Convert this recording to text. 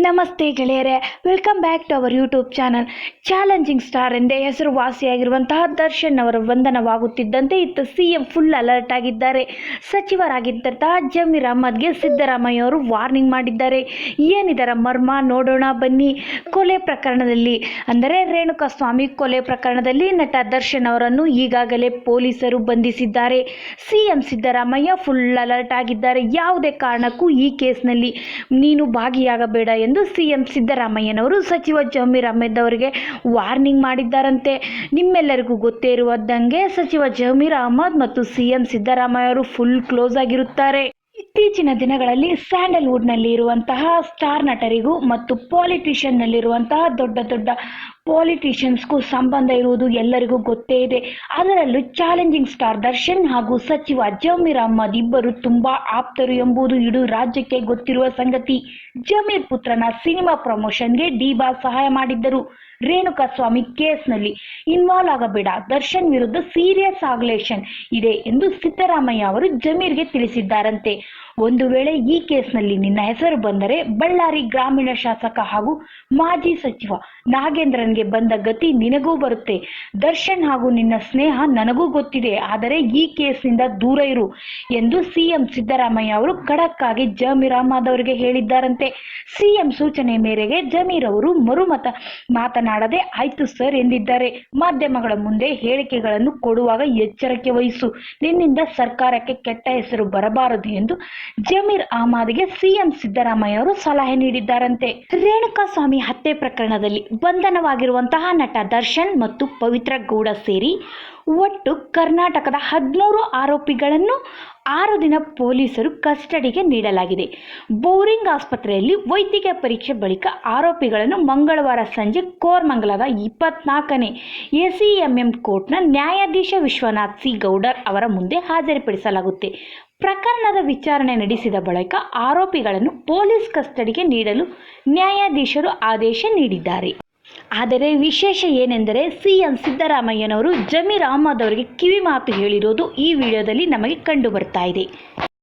ನಮಸ್ತೆ ಗೆಳೆಯರೆ welcome back to our YouTube channel challenging star ಎಂದೇ ಹೆಸರುವಾಸಿಯಾಗಿರುವಂತಹ ದರ್ಶನ್ ಅವರ ಬಂಧನವಾಗುತ್ತಿದ್ದಂತೆ ಇತ್ತ ಸಿಎಂ ಫುಲ್ ಅಲರ್ಟ್ ಆಗಿದ್ದಾರೆ. ಸಚಿವರಾಗಿದ್ದಂತಹ ಜಮೀರ್ ಅಹ್ಮದ್ಗೆ ಸಿದ್ದರಾಮಯ್ಯ ಅವರು ವಾರ್ನಿಂಗ್ ಮಾಡಿದ್ದಾರೆ. ಏನಿದರ ಮರ್ಮ ನೋಡೋಣ ಬನ್ನಿ. ಕೊಲೆ ಪ್ರಕರಣದಲ್ಲಿ ಅಂದರೆ ರೇಣುಕಾ ಸ್ವಾಮಿ ಕೊಲೆ ಪ್ರಕರಣದಲ್ಲಿ ನಟ ದರ್ಶನ್ ಅವರನ್ನು ಈಗಾಗಲೇ ಪೊಲೀಸರು ಬಂಧಿಸಿದ್ದಾರೆ. ಸಿಎಂ ಸಿದ್ದರಾಮಯ್ಯ ಫುಲ್ ಅಲರ್ಟ್ ಆಗಿದ್ದಾರೆ. ಯಾವುದೇ ಕಾರಣಕ್ಕೂ ಈ ಕೇಸ್ನಲ್ಲಿ ನೀನು ಭಾಗಿಯಾಗಬೇಡ ಎಂದು ಸಿಎಂ ಸಿದ್ದರಾಮಯ್ಯನವರು ಸಚಿವ ಜಮೀರ್ ಅಹ್ಮದ್ ಅವರಿಗೆ ವಾರ್ನಿಂಗ್ ಮಾಡಿದ್ದಾರಂತೆ. ನಿಮ್ಮೆಲ್ಲರಿಗೂ ಗೊತ್ತೇ ಇರುವಂಗೆ ಸಚಿವ ಜಮೀರ್ ಅಹಮದ್ ಮತ್ತು ಸಿಎಂ ಸಿದ್ದರಾಮಯ್ಯ ಅವರು ಫುಲ್ ಕ್ಲೋಸ್ ಆಗಿರುತ್ತಾರೆ. ಇತ್ತೀಚಿನ ದಿನಗಳಲ್ಲಿ ಸ್ಯಾಂಡಲ್ವುಡ್ನಲ್ಲಿ ಇರುವಂತಹ ಸ್ಟಾರ್ ನಟರಿಗೂ ಮತ್ತು ಪಾಲಿಟಿಷಿಯನ್ನಲ್ಲಿರುವಂತಹ ದೊಡ್ಡ ದೊಡ್ಡ ಪಾಲಿಟಿಷಿಯನ್ಸ್ಗೂ ಸಂಬಂಧ ಇರುವುದು ಎಲ್ಲರಿಗೂ ಗೊತ್ತೇ ಇದೆ. ಅದರಲ್ಲೂ ಚಾಲೆಂಜಿಂಗ್ ಸ್ಟಾರ್ ದರ್ಶನ್ ಹಾಗೂ ಸಚಿವ ಜಮೀರ್ ಅಹ್ಮದ್ ಇಬ್ಬರು ತುಂಬಾ ಆಪ್ತರು ಎಂಬುದು ಇಡೀ ರಾಜ್ಯಕ್ಕೆ ಗೊತ್ತಿರುವ ಸಂಗತಿ. ಜಮೀರ್ ಪುತ್ರನ ಸಿನಿಮಾ ಪ್ರಮೋಷನ್ಗೆ ಡಿಬಾ ಸಹಾಯ ಮಾಡಿದ್ದರು. ರೇಣುಕಾ ಸ್ವಾಮಿ ಕೇಸ್ನಲ್ಲಿ ಇನ್ವಾಲ್ವ್ ಆಗಬೇಡ. ದರ್ಶನ್ ವಿರುದ್ಧ ಸೀರಿಯಸ್ ಆಗ್ಲೇಷನ್ ಇದೆ ಎಂದು ಸಿದ್ದರಾಮಯ್ಯ ಅವರು ಜಮೀರ್ಗೆ ತಿಳಿಸಿದ್ದಾರಂತೆ. ಒಂದು ವೇಳೆ ಈ ಕೇಸ್ನಲ್ಲಿ ನಿನ್ನ ಹೆಸರು ಬಂದರೆ ಬಳ್ಳಾರಿ ಗ್ರಾಮೀಣ ಶಾಸಕ ಹಾಗೂ ಮಾಜಿ ಸಚಿವ ನಾಗೇಂದ್ರನ್ಗೆ ಬಂದ ಗತಿ ನಿನಗೂ ಬರುತ್ತೆ. ದರ್ಶನ್ ಹಾಗೂ ನಿನ್ನ ಸ್ನೇಹ ನನಗೂ ಗೊತ್ತಿದೆ. ಆದರೆ ಈ ಕೇಸ್ನಿಂದ ದೂರ ಇರು ಎಂದು ಸಿಎಂ ಸಿದ್ದರಾಮಯ್ಯ ಅವರು ಖಡಕ್ ಆಗಿ ಜಮೀರ್ ಅವರಿಗೆ ಹೇಳಿದ್ದಾರಂತೆ. ಸಿಎಂ ಸೂಚನೆ ಮೇರೆಗೆ ಜಮೀರ್ ಅವರು ಮರುಮತ ಮಾತನಾಡದೆ, ಆಯ್ತು ಸರ್ ಎಂದಿದ್ದಾರೆ. ಮಾಧ್ಯಮಗಳ ಮುಂದೆ ಹೇಳಿಕೆಗಳನ್ನು ಕೊಡುವಾಗ ಎಚ್ಚರಿಕೆ ವಹಿಸು. ನಿನ್ನಿಂದ ಸರ್ಕಾರಕ್ಕೆ ಕೆಟ್ಟ ಹೆಸರು ಬರಬಾರದು ಎಂದು ಜಮೀರ್ ಅಹಮದ್ಗೆ ಸಿಎಂ ಸಿದ್ದರಾಮಯ್ಯ ಅವರು ಸಲಹೆ ನೀಡಿದ್ದಾರಂತೆ. ರೇಣುಕಾ ಸ್ವಾಮಿ ಹತ್ಯೆ ಪ್ರಕರಣದಲ್ಲಿ ಬಂಧನವಾಗಿರುವಂತಹ ನಟ ದರ್ಶನ್ ಮತ್ತು ಪವಿತ್ರ ಗೌಡ ಸೇರಿ ಒಟ್ಟು ಕರ್ನಾಟಕದ ಹದಿಮೂರು ಆರೋಪಿಗಳನ್ನು ಆರು ದಿನ ಪೊಲೀಸರು ಕಸ್ಟಡಿಗೆ ನೀಡಲಾಗಿದೆ. ಬೋರಿಂಗ್ ಆಸ್ಪತ್ರೆಯಲ್ಲಿ ವೈದ್ಯಕೀಯ ಪರೀಕ್ಷೆ ಬಳಿಕ ಆರೋಪಿಗಳನ್ನು ಮಂಗಳವಾರ ಸಂಜೆ ಕೋರ್ಮಂಗಲದ ಇಪ್ಪತ್ನಾಲ್ಕನೇ ಎಸಿಎಂಎಂ ಕೋರ್ಟ್ನ ನ್ಯಾಯಾಧೀಶ ವಿಶ್ವನಾಥ್ ಸಿ. ಗೌಡರ್ ಅವರ ಮುಂದೆ ಹಾಜರುಪಡಿಸಲಾಗುತ್ತೆ. ಪ್ರಕರಣದ ವಿಚಾರಣೆ ನಡೆಸಿದ ಬಳಿಕ ಆರೋಪಿಗಳನ್ನು ಪೊಲೀಸ್ ಕಸ್ಟಡಿಗೆ ನೀಡಲು ನ್ಯಾಯಾಧೀಶರು ಆದೇಶ ನೀಡಿದ್ದಾರೆ. ಆದರೆ ವಿಶೇಷ ಏನೆಂದರೆ ಸಿ ಸಿಎಂ ಸಿದ್ದರಾಮಯ್ಯನವರು ಜಮೀರ್ ಅಹಮದ್ ಅವರಿಗೆ ಕಿವಿ ಮಾತು ಹೇಳಿರೋದು ಈ ವಿಡಿಯೋದಲ್ಲಿ ನಮಗೆ ಕಂಡು ಬರ್ತಾ ಇದೆ.